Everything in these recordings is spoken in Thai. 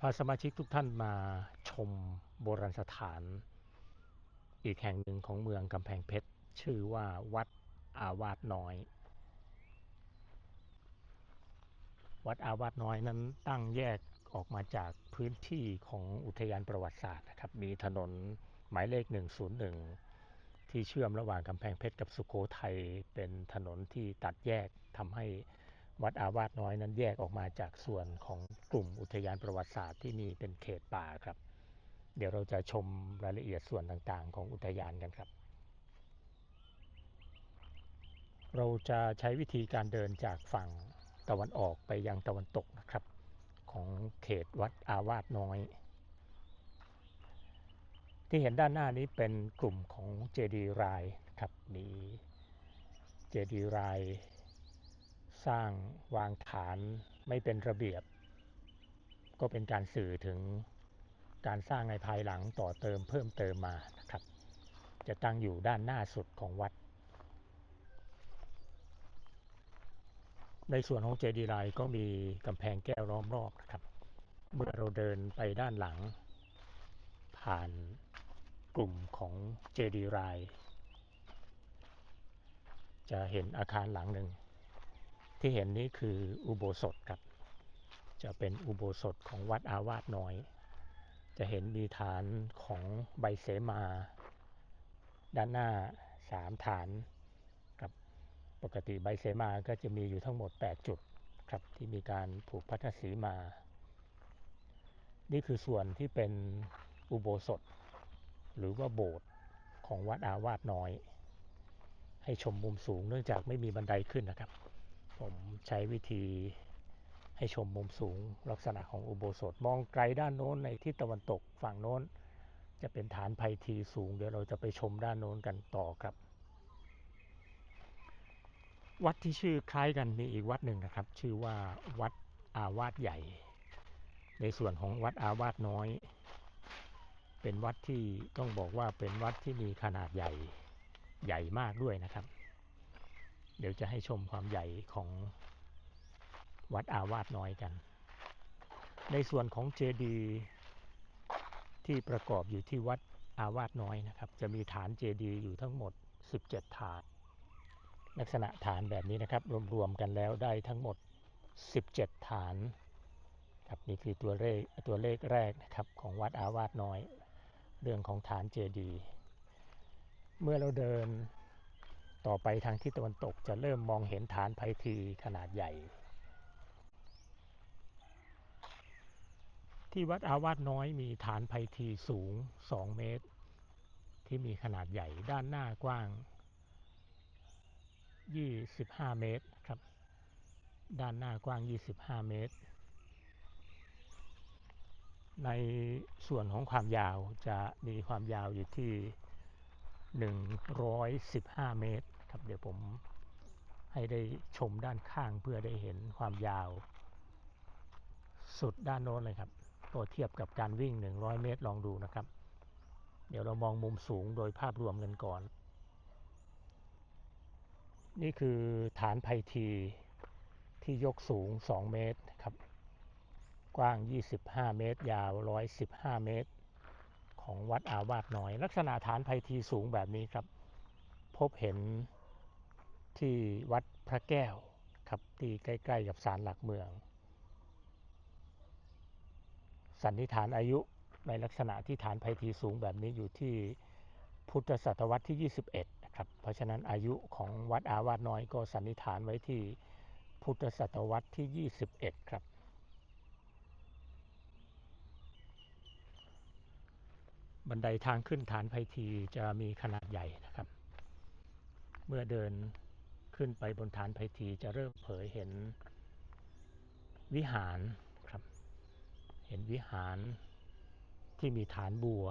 พาสมาชิกทุกท่านมาชมโบราณสถาน อีกแห่งหนึ่งของเมืองกำแพงเพชร ชื่อว่าวัดอาวาสน้อย วัดอาวาสน้อยนั้นตั้งแยกออกมาจากพื้นที่ของอุทยานประวัติศาสตร์นะครับ มีถนนหมายเลข 101 ที่เชื่อมระหว่างกำแพงเพชรกับสุโขทัยเป็นถนนที่ตัดแยกทำให้ วัดอาวาสน้อยนั้นแยกออกมาจากส่วนของกลุ่มอุทยานประวัติศาสตร์ที่มีเป็นเขตป่าครับ เดี๋ยวเราจะชมรายละเอียดส่วนต่างๆ ของอุทยานกันครับ เราจะใช้วิธีการเดินจากฝั่งตะวันออกไปยังตะวันตกนะครับ ของเขตวัดอาวาสน้อย ที่เห็นด้านหน้านี้เป็นกลุ่มของเจดีรายครับมีเจดีราย สร้างวางฐานไม่เป็นระเบียบ ก็เป็นการสื่อถึงการสร้างในภายหลังต่อเติมเพิ่มเติมมานะครับ จะตั้งอยู่ด้านหน้าสุดของวัด ในส่วนของเจดีย์ไลก็มีกำแพงแก้วล้อมรอบนะครับ เมื่อเราเดินไปด้านหลัง ผ่านกลุ่มของเจดีย์ไลจะเห็นอาคารหลังหนึ่ง ที่เห็นนี้คืออุโบสถครับ จะเป็นอุโบสถของวัดอาวาสน้อย จะเห็นมีฐานของใบเสมา ด้านหน้าสามฐานครับปกติใบเสมาก็จะมีอยู่ทั้งหมด 8 จุดครับที่มีการผูกพัทธสีมา นี่คือส่วนที่เป็นอุโบสถ หรือว่าโบสถ์ของวัดอาวาสน้อย ให้ชมมุมสูงเนื่องจากไม่มีบันไดขึ้นนะครับ ผมใช้วิธีให้ชมมุมสูงลักษณะของอุโบสถ มองไกลด้านโน้นในทิศตะวันตกฝั่งโน้น จะเป็นฐานไพทีสูง เดี๋ยวเราจะไปชมด้านโน้นกันต่อครับ วัดที่ชื่อคล้ายกันมีอีกวัดหนึ่งนะครับ ชื่อว่าวัดอาวาสใหญ่ ในส่วนของวัดอาวาสน้อย เป็นวัดที่ต้องบอกว่าเป็นวัดที่มีขนาดใหญ่ใหญ่มากด้วยนะครับ เดี๋ยวจะให้ชมความใหญ่ของวัดอาวาสน้อยกัน ในส่วนของเจดีย์ที่ประกอบอยู่ที่วัดอาวาสน้อยนะครับ จะมีฐานเจดีย์อยู่ทั้งหมด 17 ฐาน ลักษณะฐานแบบนี้นะครับ รวมๆกันแล้วได้ทั้งหมด 17 ฐานครับนี่คือตัวเลขตัวเลขแรกนะครับของวัดอาวาสน้อย เรื่องของฐานเจดีย์เมื่อเราเดิน ต่อไปทางทิศตะวันตกจะเริ่มมองเห็นฐานไพทีขนาดใหญ่ ที่วัดอาวาสน้อยมีฐานไพทีสูง 2 เมตร ที่มีขนาดใหญ่ด้านหน้ากว้าง 25 เมตรครับ ด้านหน้ากว้าง 25 เมตร ในส่วนของความยาวจะมีความยาวอยู่ที่ 115 เมตร ครับเดี๋ยวผมให้ได้ชมด้านข้างเพื่อได้เห็นความยาว สุดด้านโน้นเลยครับ ตัวเทียบกับการวิ่ง 100 เมตรลองดูนะครับ เดี๋ยวเรามองมุมสูงโดยภาพรวมกันก่อน นี่คือฐานไพทีที่ยกสูง 2 เมตรครับ กว้าง 25 เมตร ยาว 115 เมตร ของวัดอาวาสน้อย ลักษณะฐานไพทีสูงแบบนี้ครับ พบเห็น ที่วัดพระแก้วครับที่ใกล้ๆกับศาลหลักเมือง สันนิษฐานอายุในลักษณะที่ฐานไพทีสูงแบบนี้อยู่ที่พุทธศตวรรษที่ 21 นะครับ เพราะฉะนั้นอายุของวัดอาวาสน้อยก็สันนิษฐานไว้ที่พุทธศตวรรษที่ 21 ครับ บันไดทางขึ้นฐานไพทีจะมีขนาดใหญ่นะครับ เมื่อเดิน ขึ้นไปบนฐานไพทีจะเริ่มเผยเห็นวิหารครับ เห็นวิหารที่มีฐานบัว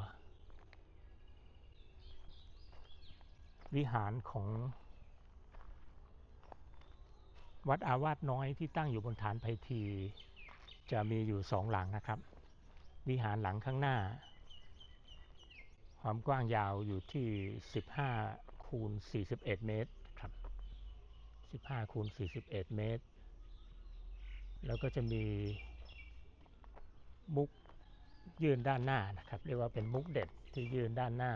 วิหารของวัดอาวาสน้อยที่ตั้งอยู่บนฐานไพที จะมีอยู่สองหลังนะครับ วิหารหลังข้างหน้า ความกว้างยาวอยู่ที่ 15 คูณ 41 เมตร 15คูณ41 เมตร แล้วก็จะมีมุกยื่นด้านหน้านะครับ เรียกว่าเป็นมุกเด็ดที่ยื่นด้านหน้า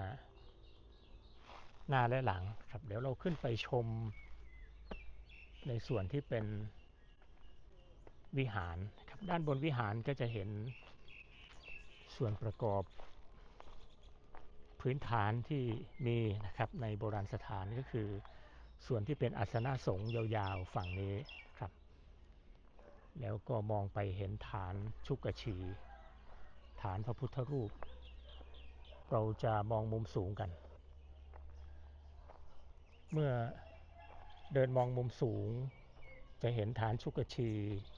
หน้าและหลังครับ เดี๋ยวเราขึ้นไปชมในส่วนที่เป็นวิหารครับด้านบนวิหารก็จะเห็นส่วนประกอบพื้นฐานที่มีนะครับในโบราณสถานก็คือ ส่วนที่เป็นอาสนะสงฆ์ยาวๆฝั่งนี้ครับ แล้วก็มองไปเห็นฐานชุกชี ฐานพระพุทธรูป เราจะมองมุมสูงกัน เมื่อเดินมองมุมสูง จะเห็นฐานชุกชี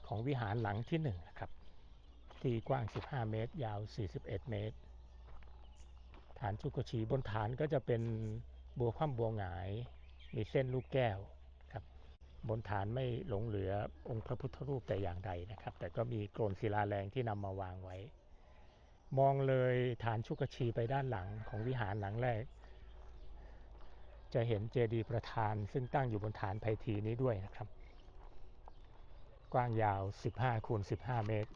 ของวิหารหลังที่1นนะครับ ที่กว้าง 15 เมตร ยาว 41 เมตร ฐานชุกชีบนฐานก็จะเป็นบัวคว่ำบัวหงาย มีเส้นลูกแก้วครับบนฐานไม่หลงเหลือองค์พระพุทธรูปแต่อย่างใดนะครับ แต่ก็มีโกรนศิลาแรงที่นำมาวางไว้ มองเลยฐานชุกชีไปด้านหลังของวิหารหลังแรก จะเห็นเจดีย์ประธานซึ่งตั้งอยู่บนฐานไพทีนี้ด้วยนะครับ กว้างยาว 15คูณ15 เมตร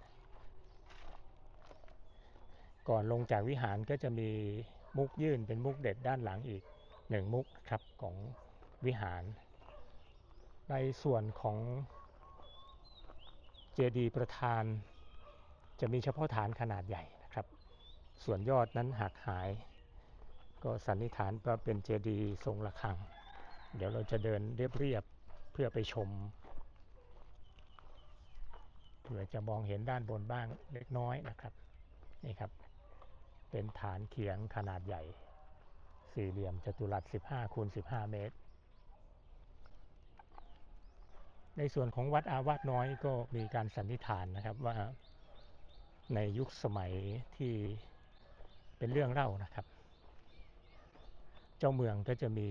ก่อนลงจากวิหารก็จะมีมุกยื่นเป็นมุกเด็ดด้านหลังอีกหนึ่งมุกครับของ วิหาร ในส่วนของเจดีย์ประธาน จะมีเฉพาะฐานขนาดใหญ่นะครับ ส่วนยอดนั้นหักหาย ก็สันนิษฐานว่าเป็นเจดีย์ทรงระฆัง เดี๋ยวเราจะเดินเรียบๆเพื่อไปชมเผื่อจะมองเห็นด้านบนบ้างเล็กน้อยนะครับนี่ครับ เป็นฐานเขียงขนาดใหญ่ สี่เหลี่ยมจัตุรัส 15คูณ15 เมตร ในส่วนของวัดอาวาสน้อยก็มีการสันนิษฐานนะครับว่าในยุคสมัยที่เป็นเรื่องเล่านะครับ เจ้าเมืองก็จะมี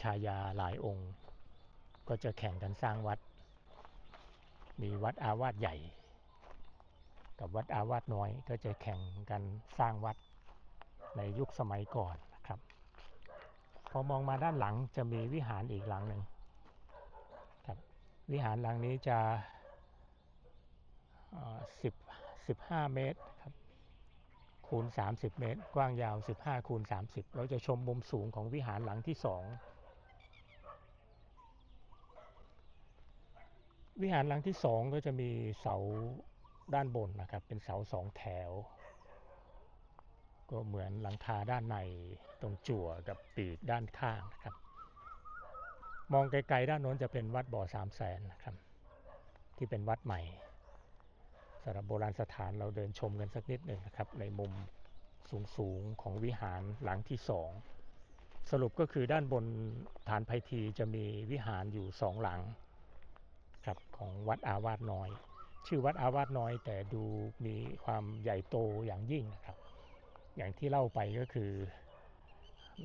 ชายาหลายองค์ ก็จะแข่งกันสร้างวัด มีวัดอาวาสใหญ่ กับวัดอาวาสน้อย ก็จะแข่งกันสร้างวัดในยุคสมัยก่อนนะครับ พอมองมาด้านหลังจะมีวิหารอีกหลังหนึ่ง วิหารหลังนี้จะสิบสิบห้าเมตรครับคูณ 30 เมตร กว้างยาว 15 คูณ 30 เราจะชมมุมสูงของวิหารหลังที่สองวิหารหลังที่สองก็จะมีเสาด้านบนนะครับ เป็นเสาสองแถว ก็เหมือนหลังคาด้านในตรงจั่วกับปีกด้านข้างนะครับ มองไกลๆด้านโน้นจะเป็นวัดบ่อสามแสนนะครับ ที่เป็นวัดใหม่สำหรับโบราณสถานเราเดินชมกันสักนิดหนึ่งนะครับ ในมุมสูงๆของวิหารหลังที่สองสรุปก็คือด้านบนฐานไพทีจะมีวิหารอยู่สองหลังครับของวัดอาวาสน้อย ชื่อวัดอาวาสน้อย แต่ดูมีความใหญ่โตอย่างยิ่งนะครับ อย่างที่เล่าไปก็คือ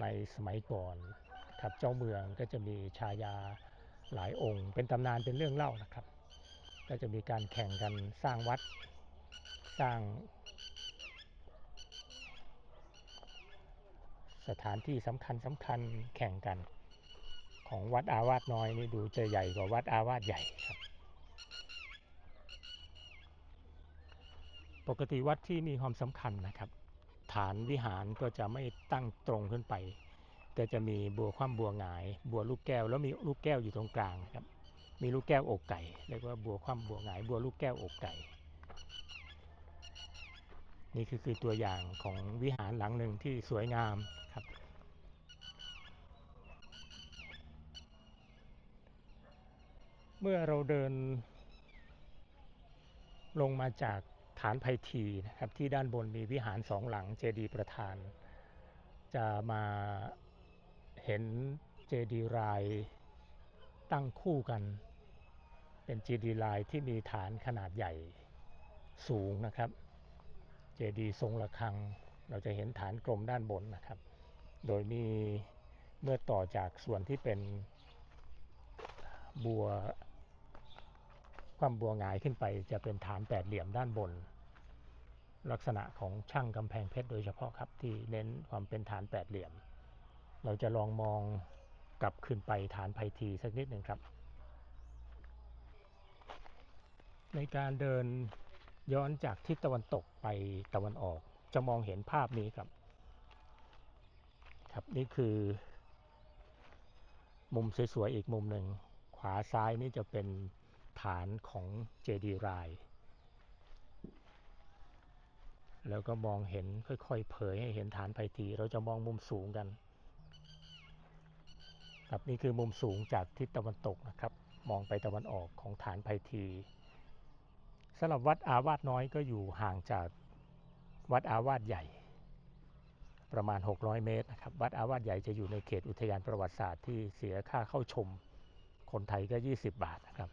ในสมัยก่อน ครับเจ้าเมืองก็จะมีชายาหลายองค์ เป็นตำนานเป็นเรื่องเล่านะครับ ก็จะมีการแข่งกันสร้างวัดสร้าง สถานที่สำคัญสำคัญแข่งกัน ของวัดอาวาสน้อยนี่ดูจะใหญ่กว่าวัดอาวาสใหญ่ครับ ปกติวัดที่มีความสำคัญนะครับ ฐานวิหารก็จะไม่ตั้งตรงขึ้นไป แต่จะมีบัวคว่ำบัวหงาย บัวลูกแก้วแล้วมีลูกแก้วอยู่ตรงกลางครับ มีลูกแก้วอกไก่เรียกว่าบัวคว่ำบัวหงาย บัวลูกแก้วอกไก่ นี่คือคือตัวอย่างของวิหารหลังหนึ่งที่สวยงามครับเมื่อเราเดินลงมาจากฐานไพทีนะครับที่ด้านบนมีวิหารสองหลังเจดีย์ประธาน จะมา เห็นเจดีย์รายตั้งคู่กัน เป็นเจดีย์ลายที่มีฐานขนาดใหญ่สูงนะครับ เจดีย์ทรงระฆัง เราจะเห็นฐานกลมด้านบนนะครับ โดยมีเมื่อต่อจากส่วนที่เป็นบัวความบัวงายขึ้นไปจะเป็นฐานแปดเหลี่ยมด้านบน ลักษณะของช่างกำแพงเพชรโดยเฉพาะครับที่เน้นความเป็นฐานแปดเหลี่ยม เราจะลองมองกลับขึ้นไปฐานไพทีสักนิดหนึ่งครับ ในการเดินย้อนจากทิศตะวันตกไปตะวันออก จะมองเห็นภาพนี้ครับ ครับนี่คือ มุมสวยๆอีกมุมหนึ่ง ขวาซ้ายนี่จะเป็นฐานของเจดีราย แล้วก็มองเห็นค่อยๆ เผยให้เห็นฐานไพทีเราจะมองมุมสูงกัน ครับนี่คือมุมสูงจากทิศตะวันตกนะครับ มองไปตะวันออกของฐานไพทีสำหรับวัดอาวาสน้อยก็อยู่ห่างจากวัดอาวาสใหญ่ ประมาณ 600 เมตรนะครับวัดอาวาสใหญ่จะอยู่ในเขตอุทยานประวัติศาสตร์ที่เสียค่าเข้าชม คนไทยก็ 20 บาทนะครับ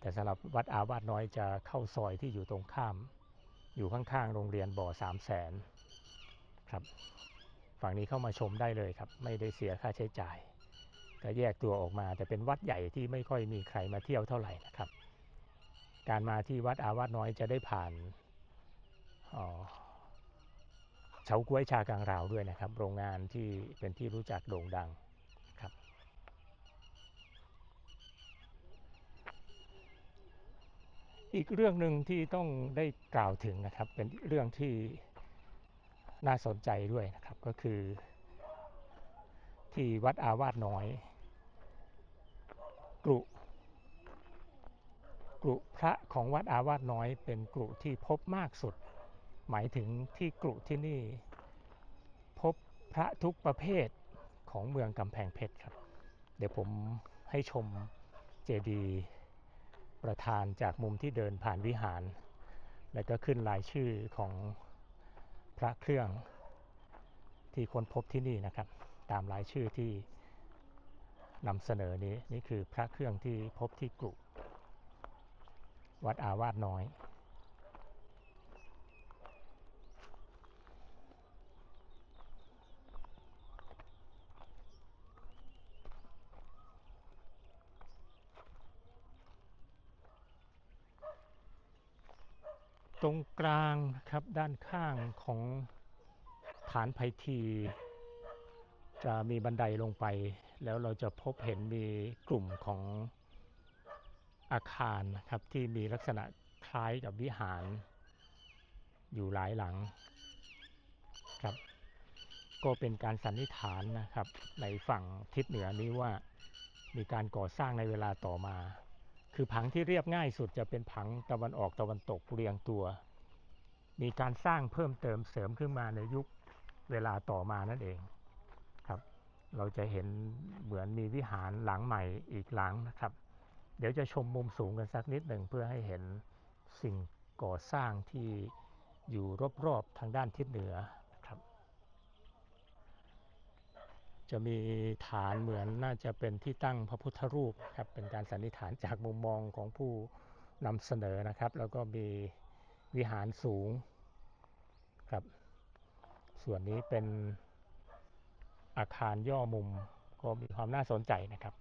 แต่สำหรับวัดอาวาสน้อยจะเข้าซอยที่อยู่ตรงข้าม อยู่ข้างๆโรงเรียนบ่อสามแสนครับฝั่งนี้เข้ามาชมได้เลยครับ ไม่ได้เสียค่าใช้จ่าย ก็แยกตัวออกมา แต่เป็นวัดใหญ่ที่ไม่ค่อยมีใครมาเที่ยวเท่าไหร่นะครับ การมาที่วัดอาวาสน้อยจะได้ผ่านเฉาก้วยชากลางราวด้วยนะครับ โรงงานที่เป็นที่รู้จักโด่งดังครับอีกเรื่องหนึ่งที่ต้องได้กล่าวถึงนะครับ เป็นเรื่องที่น่าสนใจด้วยนะครับก็คือ ที่วัดอาวาสน้อย กรุกรุพระของวัดอาวาสน้อยเป็นกรุที่พบมากสุด หมายถึงที่กรุที่นี่ พบพระทุกประเภทของเมืองกำแพงเพชรครับ เดี๋ยวผมให้ชมเจดีย์ประธานจากมุมที่เดินผ่านวิหาร แล้วก็ขึ้นรายชื่อของพระเครื่องที่ค้นพบที่นี่นะครับ ตามรายชื่อที่ นำเสนอนี้นี่คือพระเครื่องที่พบที่กรุวัดอาวาสน้อย ตรงกลางครับด้านข้างของฐานไพทีจะมีบันไดลงไป แล้วเราจะพบเห็นมีกลุ่มของอาคารนะครับที่มีลักษณะคล้ายกับวิหาร อยู่หลายหลังครับ ก็เป็นการสันนิษฐานนะครับ ในฝั่งทิศเหนือนี้ว่ามีการก่อสร้างในเวลาต่อมา คือผังที่เรียบง่ายสุดจะเป็นผังตะวันออกตะวันตกเรียงตัว มีการสร้างเพิ่มเติมเสริมขึ้นมาในยุคเวลาต่อมานั่นเอง เราจะเห็นเหมือนมีวิหารหลังใหม่อีกหลังนะครับ เดี๋ยวจะชมมุมสูงกันสักนิดหนึ่งเพื่อให้เห็นสิ่งก่อสร้างที่อยู่รอบๆทางด้านทิศเหนือนะครับ จะมีฐานเหมือนน่าจะเป็นที่ตั้งพระพุทธรูปครับเป็นการสันนิษฐานจากมุมมองของผู้นำเสนอนะครับ แล้วก็มีวิหารสูงครับ ส่วนนี้เป็น อาคารย่อมุมก็มีความน่าสนใจนะครับ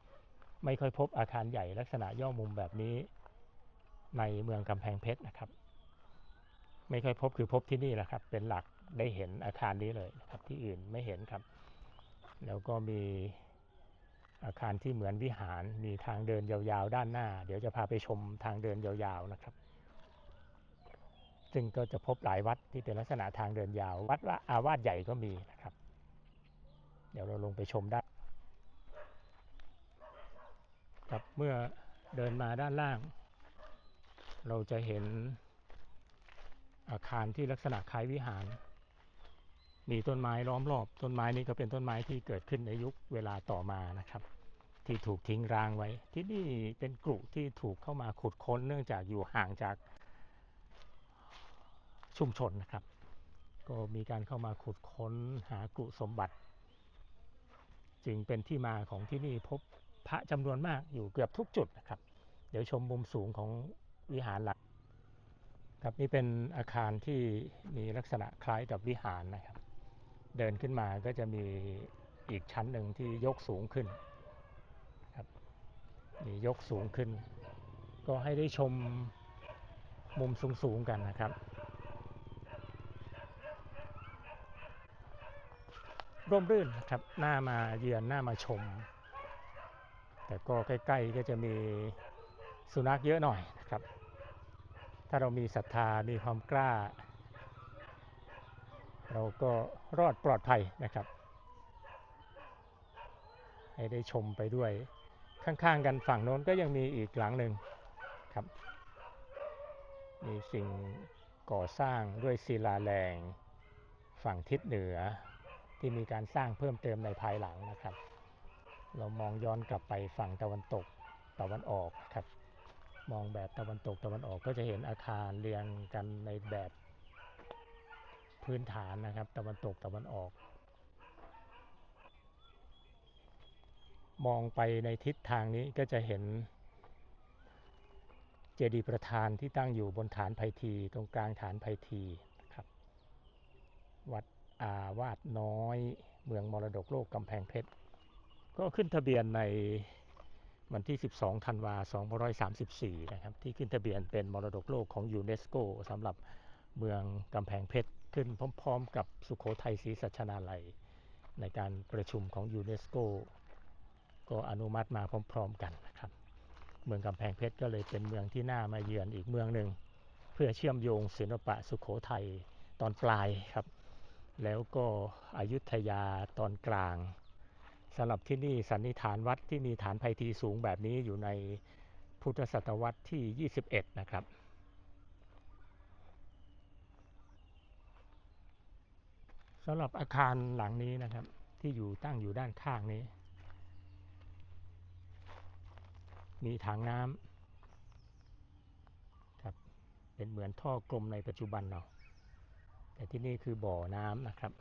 ไม่ค่อยพบอาคารใหญ่ลักษณะย่อมุมแบบนี้ ในเมืองกำแพงเพชรนะครับ ไม่ค่อยพบคือพบที่นี่แหละครับ เป็นหลักได้เห็นอาคารนี้เลยนะครับ ที่อื่นไม่เห็นครับ แล้วก็มีอาคารที่เหมือนวิหารมีทางเดินยาวๆ ด้านหน้า เดี๋ยวจะพาไปชมทางเดินยาวๆนะครับ ซึ่งก็จะพบหลายวัดที่เป็นลักษณะทางเดินยาว วัดว่าอาวาสใหญ่ก็มีนะครับ เดี๋ยวเราลงไปชมได้ครับเมื่อเดินมาด้านล่าง เราจะเห็นอาคารที่ลักษณะคล้ายวิหาร มีต้นไม้ล้อมรอบต้นไม้นี้ก็เป็นต้นไม้ที่เกิดขึ้นในยุคเวลาต่อมานะครับ ที่ถูกทิ้งร้างไว้ ที่นี่เป็นกลุ่ที่ถูกเข้ามาขุดค้นเนื่องจากอยู่ห่างจากชุมชนนะครับ ก็มีการเข้ามาขุดค้นหากลุ่สมบัติ จึงเป็นที่มาของที่นี่พบพระจำนวนมากอยู่เกือบทุกจุดนะครับ เดี๋ยวชมมุมสูงของวิหารหลักครับนี่เป็นอาคารที่มีลักษณะคล้ายกับวิหารนะครับ เดินขึ้นมาก็จะมีอีกชั้นหนึ่งที่ยกสูงขึ้นครับมียกสูงขึ้น ก็ให้ได้ชมมุมสูงๆกันนะครับ ร่มรื่นนะครับหน้ามาเยือนหน้ามาชม แต่ก็ใกล้ๆก็จะมีสุนัขเยอะหน่อยนะครับ ถ้าเรามีศรัทธามีความกล้า เราก็รอดปลอดภัยนะครับ ให้ได้ชมไปด้วย ข้างๆกันฝั่งโน้นก็ยังมีอีกหลังหนึ่งครับ มีสิ่งก่อสร้างด้วยศิลาแรงฝั่งทิศเหนือ ที่มีการสร้างเพิ่มเติมในภายหลังนะครับ เรามองย้อนกลับไปฝั่งตะวันตกตะวันออกครับ มองแบบตะวันตกตะวันออกก็จะเห็นอาคารเรียงกันในแบบพื้นฐานนะครับ ตะวันตกตะวันออก มองไปในทิศทางนี้ก็จะเห็นเจดีย์ประธานที่ตั้งอยู่บนฐานไพทีตรงกลางฐานไพทีครับ วัด อาวาสน้อย เมืองมรดกโลกกำแพงเพชร ก็ขึ้นทะเบียนในวันที่ 12 ธันวาคม2534 นะครับ ที่ขึ้นทะเบียนเป็นมรดกโลกของยูเนสโกสำหรับเมืองกำแพงเพชร ขึ้นพร้อมๆ กับสุขโขทัยศรีสัชนาลัย ในการประชุมของยูเนสโกก็อนุมัติมาพร้อมๆกันนะครับ เมืองกำแพงเพชรก็เลยเป็นเมืองที่น่ามาเยือนอีกเมืองหนึ่ง เพื่อเชื่อมโยงศิลปะสุขโขทัยตอนปลายครับ แล้วก็อยุธยาตอนกลางสำหรับที่นี่สันนิษฐานวัดที่มีฐานไพทีสูงแบบนี้อยู่ในพุทธศตวรรษที่ 21 นะครับ สำหรับอาคารหลังนี้นะครับ ที่อยู่ตั้งอยู่ด้านข้างนี้ มีถังน้ำครับเป็นเหมือนท่อกลมในปัจจุบันเรา ที่นี่คือบ่อน้ำนะครับ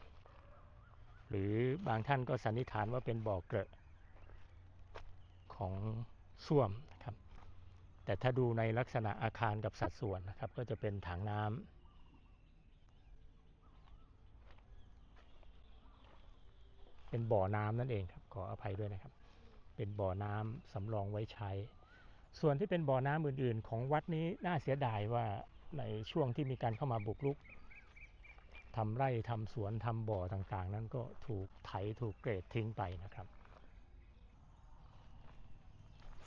หรือบางท่านก็สันนิษฐานว่าเป็นบ่อเกลอะของส้วมนะครับ แต่ถ้าดูในลักษณะอาคารกับสัดส่วนนะครับ ก็จะเป็นถังน้ำเป็นบ่อน้ำนั่นเองครับ ขออภัยด้วยนะครับ เป็นบ่อน้ำสำรองไว้ใช้ ส่วนที่เป็นบ่อน้ำอื่น ๆ ของวัดนี้น่าเสียดายว่าในช่วงที่มีการเข้ามาบุกรุก ทำไร่ทำสวนทำบ่อต่างๆ นั้นก็ถูกไถถูกเกรดทิ้งไปนะครับ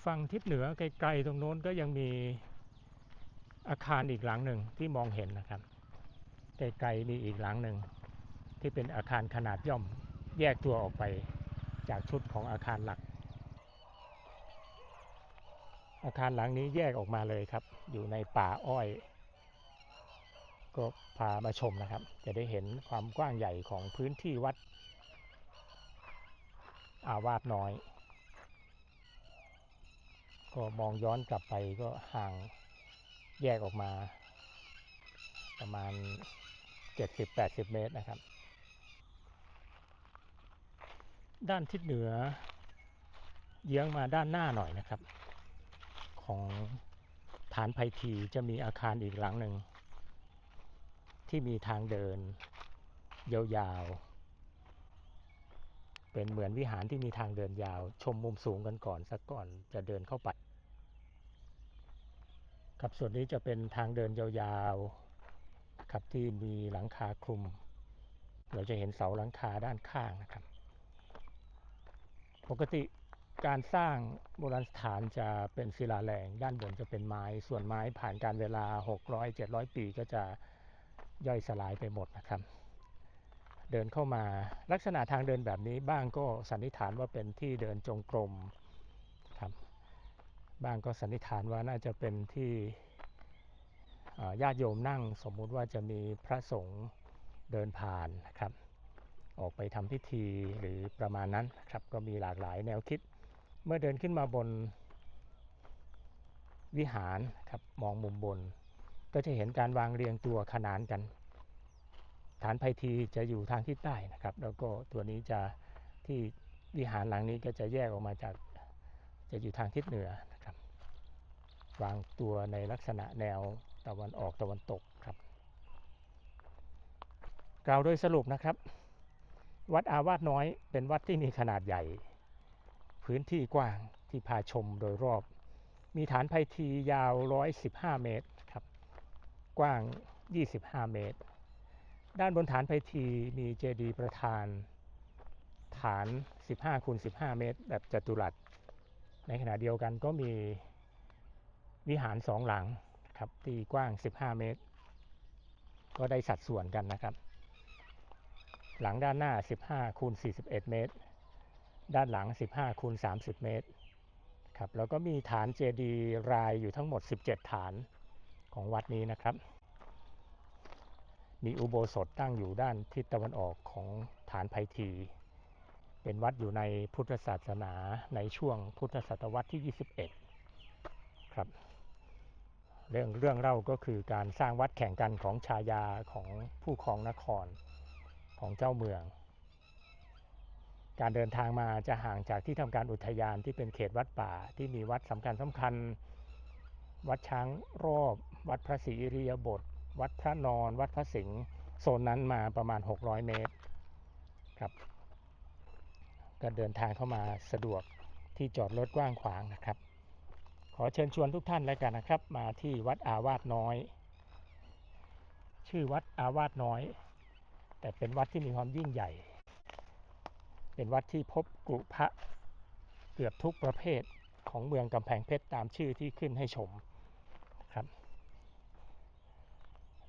ฝั่งทิศเหนือไกลๆตรงโน้นก็ยังมีอาคารอีกหลังหนึ่งที่มองเห็นนะครับไกลๆมีอีกหลังหนึ่งที่เป็นอาคารขนาดย่อมแยกตัวออกไปจากชุดของอาคารหลัก อาคารหลังนี้แยกออกมาเลยครับ อยู่ในป่าอ้อย ก็พามาชมนะครับ จะได้เห็นความกว้างใหญ่ของพื้นที่วัด อาวาสน้อย ก็มองย้อนกลับไปก็ห่างแยกออกมา ประมาณ 70-80 เมตรนะครับ ด้านทิศเหนือ เยื้องมาด้านหน้าหน่อยนะครับ ของฐานไพทีจะมีอาคารอีกหลังหนึ่ง ที่มีทางเดิน ยาวๆ เป็นเหมือนวิหารที่มีทางเดินยาว ชมมุมสูงกันก่อนสักก่อนจะเดินเข้าไป ครับส่วนนี้จะเป็นทางเดินยาวๆครับที่มีหลังคาคลุม เราจะเห็นเสาหลังคาด้านข้างนะครับ ปกติการสร้างโบราณสถานจะเป็นศิลาแรงด้านบนจะเป็นไม้ ส่วนไม้ผ่านการเวลา 600-700 ปีก็จะ ย่อยสลายไปหมดนะครับ เดินเข้ามาลักษณะทางเดินแบบนี้บ้างก็สันนิษฐานว่าเป็นที่เดินจงกรมครับบ้างก็สันนิษฐานว่าน่าจะเป็นที่ญาติโยมนั่งสมมุติว่าจะมีพระสงฆ์เดินผ่านนะครับ ออกไปทำพิธีหรือประมาณนั้นครับก็มีหลากหลายแนวคิด เมื่อเดินขึ้นมาบนวิหารครับมองมุมบน ก็จะเห็นการวางเรียงตัวขนานกัน ฐานไพทีจะอยู่ทางทิศใต้นะครับ แล้วก็ตัวนี้จะที่วิหารหลังนี้ก็จะแยกออกมาจากจะอยู่ทางทิศเหนือนะครับ วางตัวในลักษณะแนวตะวันออกตะวันตกครับ กล่าวโดยสรุปนะครับ วัดอาวาสน้อยเป็นวัดที่มีขนาดใหญ่ พื้นที่กว้างที่พาชมโดยรอบ มีฐานไพทียาว 115 เมตร กว้าง 25 เมตร ด้านบนฐานไพทีมีเจดีย์ประธาน ฐาน 15คูณ15 เมตร แบบจัตุรัส ในขณะเดียวกันก็มีวิหารสองหลังครับที่กว้าง 15 เมตร ก็ได้สัดส่วนกันนะครับ หลังด้านหน้า 15คูณ41 เมตร ด้านหลัง 15คูณ30 เมตรครับแล้วก็มีฐานเจดีย์รายอยู่ทั้งหมด 17 ฐาน ของวัดนี้นะครับ มีอุโบสถตั้งอยู่ด้านทิศตะวันออกของฐานไพที เป็นวัดอยู่ในพุทธศาสนาในช่วงพุทธศตวรรษที่ 21 ครับ เรื่องเรื่องเล่าก็คือการสร้างวัดแข่งกันของชายาของผู้ครองนครของเจ้าเมือง การเดินทางมาจะห่างจากที่ทำการอุทยานที่เป็นเขตวัดป่าที่มีวัดสำคัญสำคัญ วัดช้างรอบ วัดพระศรีอิริยบถวัดพระนอน วัดพระสิงห์โซนนั้นมาประมาณ 600 เมตรครับก็เดินทางเข้ามาสะดวกที่จอดรถกว้างขวางนะครับ ขอเชิญชวนทุกท่านแล้วกันนะครับ มาที่วัดอาวาสน้อย ชื่อวัดอาวาสน้อย แต่เป็นวัดที่มีความยิ่งใหญ่ เป็นวัดที่พบกุพระเกือบทุกประเภทของเมืองกำแพงเพชรตามชื่อที่ขึ้นให้ชมครับ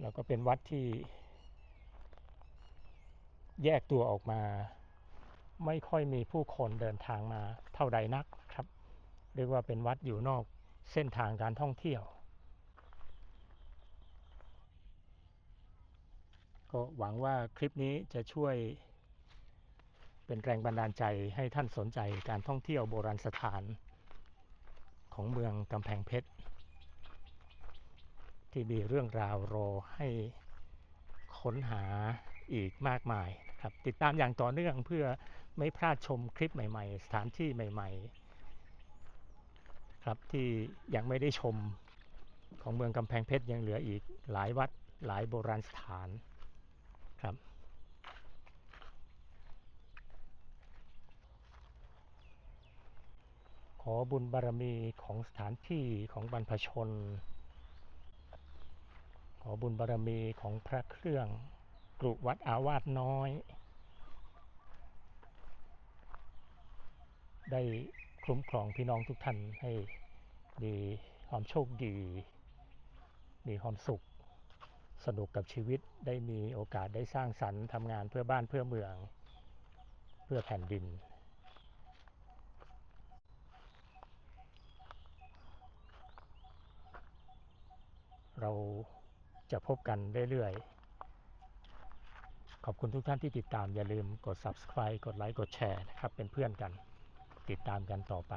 แล้วก็เป็นวัดที่ แยกตัวออกมา ไม่ค่อยมีผู้คนเดินทางมาเท่าใดนักครับเรียกว่าเป็นวัดอยู่นอกเส้นทางการท่องเที่ยว ก็หวังว่าคลิปนี้จะช่วยเป็นแรงบันดาลใจให้ท่านสนใจการท่องเที่ยวโบราณสถานของเมืองกำแพงเพชร ที่มีเรื่องราวรอให้ค้นหาอีกมากมายนะครับติดตามอย่างต่อเนื่องเพื่อไม่พลาดชมคลิปใหม่ ๆ สถานที่ใหม่ ๆ ครับที่ยังไม่ได้ชมของเมืองกำแพงเพชรยังเหลืออีกหลายวัดหลายโบราณสถานครับขอบุญบารมีของสถานที่ของบรรพชน ขอบุญบารมีของพระเครื่องกรุวัดอาวาสน้อย ได้คุ้มครองพี่น้องทุกท่านให้มีความโชคดี มีความสุข สนุกกับชีวิตได้มีโอกาสได้สร้างสรรค์ทำงานเพื่อบ้านเพื่อเมือง เพื่อแผ่นดิน เรา จะพบกันเรื่อยๆ ขอบคุณทุกท่านที่ติดตาม อย่าลืมกด subscribe กดไลค์ กดแชร์นะครับ เป็นเพื่อนกัน ติดตามกันต่อไป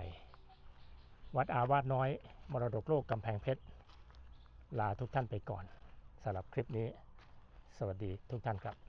วัดอาวาสน้อย มรดกโลกกำแพงเพชร ลาทุกท่านไปก่อนสำหรับคลิปนี้ สวัสดีทุกท่านครับ